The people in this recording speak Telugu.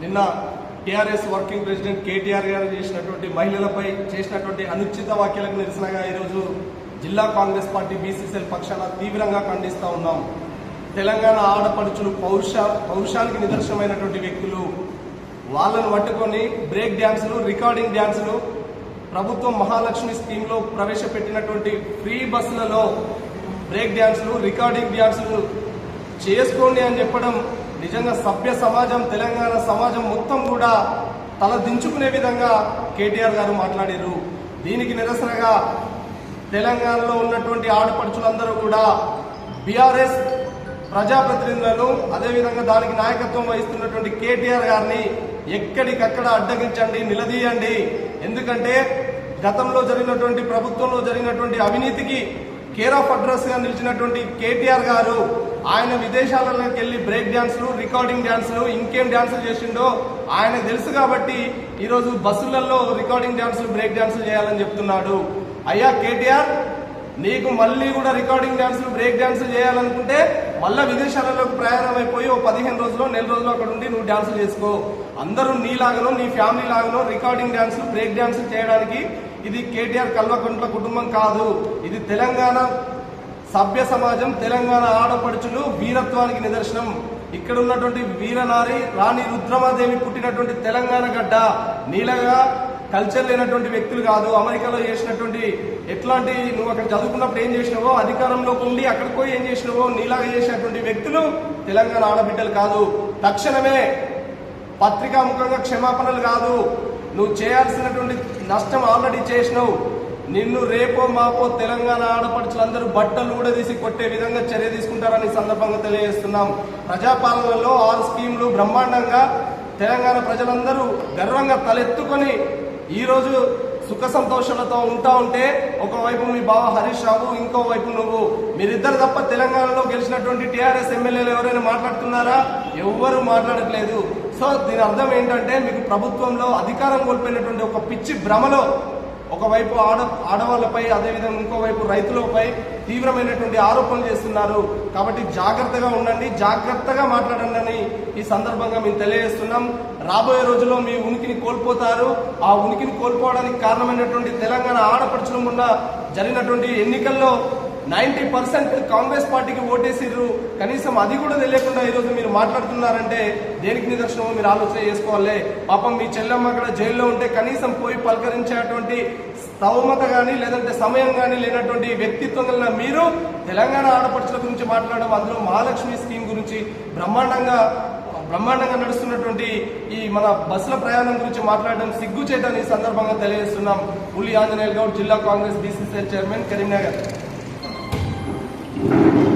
నిన్న టీఆర్ఎస్ వర్కింగ్ ప్రెసిడెంట్ కేటీఆర్ గారు చేసినటువంటి మహిళలపై చేసినటువంటి అనుచిత వ్యాఖ్యలకు నిరసనగా ఈరోజు జిల్లా కాంగ్రెస్ పార్టీ బీసీసీఎల్ పక్షాన తీవ్రంగా ఖండిస్తూ ఉన్నాం. తెలంగాణ ఆడపడుచులు పౌరుష పౌరుషానికి నిదర్శనమైనటువంటి వ్యక్తులు వాళ్ళను పట్టుకొని బ్రేక్ డ్యాన్సులు రికార్డింగ్ డ్యాన్సులు ప్రభుత్వం మహాలక్ష్మి స్కీమ్లో ప్రవేశపెట్టినటువంటి ఫ్రీ బస్సులలో బ్రేక్ డ్యాన్సులు రికార్డింగ్ డ్యాన్సులు చేసుకోండి అని చెప్పడం నిజంగా సభ్య సమాజం తెలంగాణ సమాజం మొత్తం కూడా తల దించుకునే విధంగా కేటీఆర్ గారు మాట్లాడారు దీనికి నిరసనగా తెలంగాణలో ఉన్నటువంటి ఆడపడుచులందరూ కూడా బీఆర్ఎస్ ప్రజాప్రతినిధులను అదేవిధంగా దానికి నాయకత్వం వహిస్తున్నటువంటి కేటీఆర్ గారిని ఎక్కడికక్కడ అడ్డగించండి నిలదీయండి. ఎందుకంటే గతంలో జరిగినటువంటి ప్రభుత్వంలో జరిగినటువంటి అవినీతికి కేర్ ఆఫ్ అడ్రస్గా నిలిచినటువంటి కేటీఆర్ గారు ఆయన విదేశాలలోకి వెళ్ళి బ్రేక్ డ్యాన్సులు రికార్డింగ్ డ్యాన్సులు ఇంకేం డ్యాన్సులు చేసిండో ఆయన తెలుసు కాబట్టి ఈరోజు బస్సులలో రికార్డింగ్ డాన్సులు బ్రేక్ డ్యాన్సులు చేయాలని చెప్తున్నాడు. అయ్యా కేటీఆర్ నీకు మళ్ళీ కూడా రికార్డింగ్ డ్యాన్సులు బ్రేక్ డ్యాన్సులు చేయాలనుకుంటే మళ్ళా విదేశాలలోకి ప్రయాణం అయిపోయి ఓ పదిహేను రోజులు నెల రోజులు అక్కడ ఉండి నువ్వు డ్యాన్సులు చేసుకో. అందరూ నీలాగనో నీ ఫ్యామిలీ లాగనో రికార్డింగ్ డ్యాన్సులు బ్రేక్ డ్యాన్సులు చేయడానికి ఇది కేటీఆర్ కల్వకుంట్ల కుటుంబం కాదు. ఇది తెలంగాణ సభ్య సమాజం తెలంగాణ ఆడపడుచులు వీరత్వానికి నిదర్శనం. ఇక్కడ ఉన్నటువంటి వీరనారి రాణి రుద్రమాదేవి పుట్టినటువంటి తెలంగాణ గడ్డ నీలగా కల్చర్ లేనటువంటి వ్యక్తులు కాదు. అమెరికాలో చేసినటువంటి ఎట్లాంటి నువ్వు అక్కడ చదువుకున్నప్పుడు ఏం చేసినావో అధికారంలోకి ఉండి అక్కడికి పోయి ఏం చేసినావో నీలాగా చేసినటువంటి వ్యక్తులు తెలంగాణ ఆడబిడ్డలు కాదు. తక్షణమే పత్రికా ముఖంగా క్షమాపణలు కాదు. నువ్వు చేయాల్సినటువంటి నష్టం ఆల్రెడీ చేసినావు. నిన్ను రేపో మాపో తెలంగాణ ఆడపడుచులందరూ బట్టలు కూడా తీసి కొట్టే విధంగా చర్య తీసుకుంటారని సందర్భంగా తెలియజేస్తున్నాం. ప్రజాపాలనలో ఆరు స్కీములు బ్రహ్మాండంగా తెలంగాణ ప్రజలందరూ గర్వంగా తలెత్తుకొని ఈరోజు సుఖ సంతోషాలతో ఉంటా ఉంటే ఒకవైపు మీ బావ హరీష్ రావు ఇంకో వైపు నువ్వు. మీరిద్దరు తప్ప తెలంగాణలో గెలిచినటువంటి టీఆర్ఎస్ ఎమ్మెల్యేలు ఎవరైనా మాట్లాడుతున్నారా? ఎవ్వరూ మాట్లాడట్లేదు. సో దీని అర్థం ఏంటంటే మీకు ప్రభుత్వంలో అధికారం కోల్పోయినటువంటి ఒక పిచ్చి భ్రమలో ఒకవైపు ఆడ ఆడవాళ్ళపై అదేవిధంగా ఇంకోవైపు రైతులపై తీవ్రమైనటువంటి ఆరోపణలు చేస్తున్నారు. కాబట్టి జాగ్రత్తగా ఉండండి జాగ్రత్తగా మాట్లాడండి అని ఈ సందర్భంగా మేము తెలియజేస్తున్నాం. రాబోయే రోజుల్లో మీ ఉనికిని కోల్పోతారు. ఆ ఉనికిని కోల్పోవడానికి కారణమైనటువంటి తెలంగాణ ఆడపడుచుల ఉన్న జరిగినటువంటి ఎన్నికల్లో నైన్టీ పర్సెంట్ కాంగ్రెస్ పార్టీకి ఓటేసిర్రు. కనీసం అది కూడా తెలియకుండా ఈరోజు మీరు మాట్లాడుతున్నారంటే దేనికి నిదర్శనమో మీరు ఆలోచన చేసుకోవాలి. పాపం మీ చెల్లెమ్మ అక్కడ జైల్లో ఉంటే కనీసం పోయి పలకరించేటువంటి స్తవమత కానీ లేదంటే సమయం కానీ లేనటువంటి వ్యక్తిత్వం కలిగిన మీరు తెలంగాణ ఆడపడుచుల గురించి మాట్లాడడం అందులో మహాలక్ష్మి స్కీమ్ గురించి బ్రహ్మాండంగా బ్రహ్మాండంగా నడుస్తున్నటువంటి ఈ మన బస్సుల ప్రయాణం గురించి మాట్లాడడం సిగ్గు చేయడానికి ఈ సందర్భంగా తెలియజేస్తున్నాం. ఉల్లి ఆంజనేయులు గౌడ్ జిల్లా Congress BCCL chairman Karimnagar. Thank you.